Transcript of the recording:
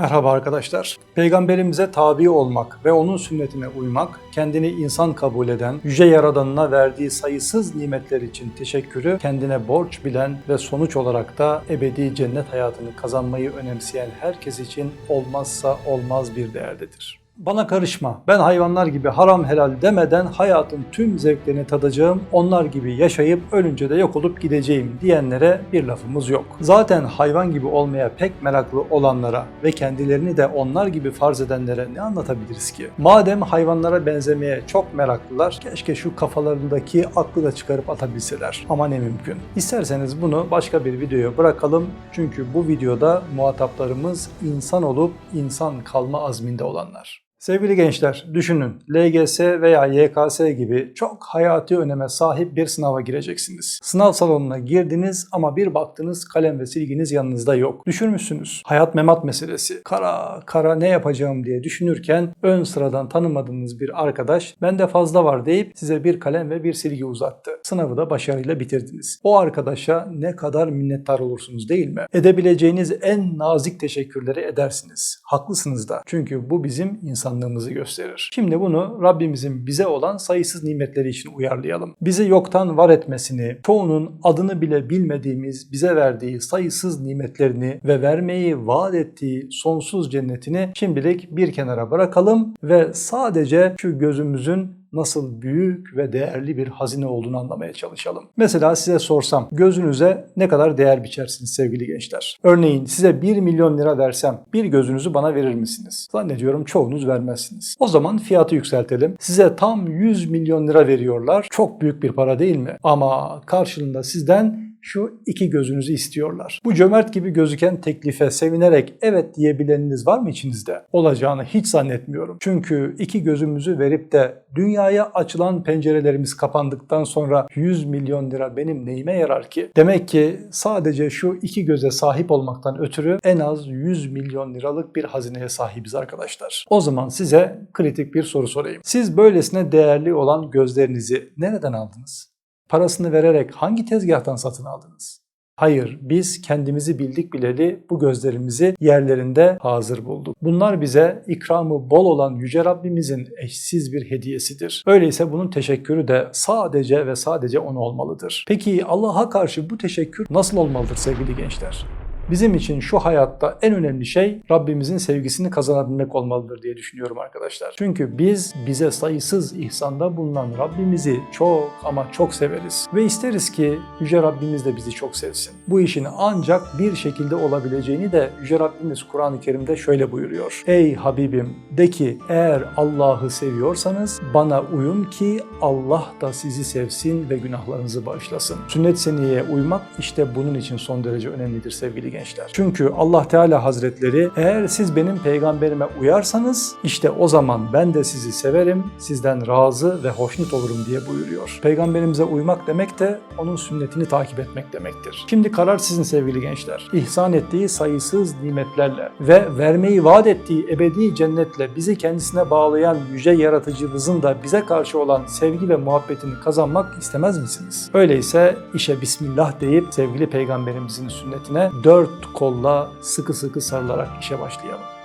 Merhaba arkadaşlar. Peygamberimize tabi olmak ve onun sünnetine uymak, kendini insan kabul eden, yüce yaradanına verdiği sayısız nimetler için teşekkürü kendine borç bilen ve sonuç olarak da ebedi cennet hayatını kazanmayı önemseyen herkes için olmazsa olmaz bir değerdedir. Bana karışma. Ben hayvanlar gibi haram helal demeden hayatın tüm zevklerini tadacağım, onlar gibi yaşayıp ölünce de yok olup gideceğim diyenlere bir lafımız yok. Zaten hayvan gibi olmaya pek meraklı olanlara ve kendilerini de onlar gibi farz edenlere ne anlatabiliriz ki? Madem hayvanlara benzemeye çok meraklılar, keşke şu kafalarındaki aklı da çıkarıp atabilseler. Ama ne mümkün. İsterseniz bunu başka bir videoya bırakalım. Çünkü bu videoda muhataplarımız insan olup insan kalma azminde olanlar. Sevgili gençler, düşünün LGS veya YKS gibi çok hayati öneme sahip bir sınava gireceksiniz. Sınav salonuna girdiniz ama bir baktınız kalem ve silginiz yanınızda yok. Düşünmüşsünüz. Hayat memat meselesi. Kara kara ne yapacağım diye düşünürken ön sıradan tanımadığınız bir arkadaş bende fazla var deyip size bir kalem ve bir silgi uzattı. Sınavı da başarıyla bitirdiniz. O arkadaşa ne kadar minnettar olursunuz değil mi? Edebileceğiniz en nazik teşekkürleri edersiniz. Haklısınız da. Çünkü bu bizim insan insanlığımızı gösterir. Şimdi bunu Rabbimizin bize olan sayısız nimetleri için uyarlayalım. Bizi yoktan var etmesini, çoğunun adını bile bilmediğimiz bize verdiği sayısız nimetlerini ve vermeyi vaat ettiği sonsuz cennetini şimdilik bir kenara bırakalım ve sadece şu gözümüzün nasıl büyük ve değerli bir hazine olduğunu anlamaya çalışalım. Mesela size sorsam gözünüze ne kadar değer biçersiniz sevgili gençler? Örneğin size 1 milyon lira versem bir gözünüzü bana verir misiniz? Zannediyorum çoğunuz vermezsiniz. O zaman fiyatı yükseltelim. Size tam 100 milyon lira veriyorlar. Çok büyük bir para değil mi? Ama karşılığında sizden şu iki gözünüzü istiyorlar. Bu cömert gibi gözüken teklife sevinerek evet diyebileniniz var mı içinizde? Olacağını hiç zannetmiyorum. Çünkü iki gözümüzü verip de dünyaya açılan pencerelerimiz kapandıktan sonra 100 milyon lira benim neyime yarar ki? Demek ki sadece şu iki göze sahip olmaktan ötürü en az 100 milyon liralık bir hazineye sahibiz arkadaşlar. O zaman size kritik bir soru sorayım. Siz böylesine değerli olan gözlerinizi nereden aldınız? Parasını vererek hangi tezgahtan satın aldınız? Hayır, biz kendimizi bildik bileli bu gözlerimizi yerlerinde hazır bulduk. Bunlar bize ikramı bol olan Yüce Rabbimizin eşsiz bir hediyesidir. Öyleyse bunun teşekkürü de sadece ve sadece ona olmalıdır. Peki Allah'a karşı bu teşekkür nasıl olmalıdır sevgili gençler? Bizim için şu hayatta en önemli şey Rabbimizin sevgisini kazanabilmek olmalıdır diye düşünüyorum arkadaşlar. Çünkü biz bize sayısız ihsanda bulunan Rabbimizi çok ama çok severiz. Ve isteriz ki Yüce Rabbimiz de bizi çok sevsin. Bu işin ancak bir şekilde olabileceğini de Yüce Rabbimiz Kur'an-ı Kerim'de şöyle buyuruyor. Ey Habibim de ki eğer Allah'ı seviyorsanız bana uyun ki Allah da sizi sevsin ve günahlarınızı bağışlasın. Sünnet seniyeye uymak işte bunun için son derece önemlidir sevgili gençler gençler. Çünkü Allah Teala Hazretleri eğer siz benim peygamberime uyarsanız işte o zaman ben de sizi severim, sizden razı ve hoşnut olurum diye buyuruyor. Peygamberimize uymak demek de onun sünnetini takip etmek demektir. Şimdi karar sizin sevgili gençler. İhsan ettiği sayısız nimetlerle ve vermeyi vaat ettiği ebedi cennetle bizi kendisine bağlayan yüce yaratıcımızın da bize karşı olan sevgi ve muhabbetini kazanmak istemez misiniz? Öyleyse işe Bismillah deyip sevgili peygamberimizin sünnetine dört dört kolla sıkı sıkı sarılarak işe başlayalım.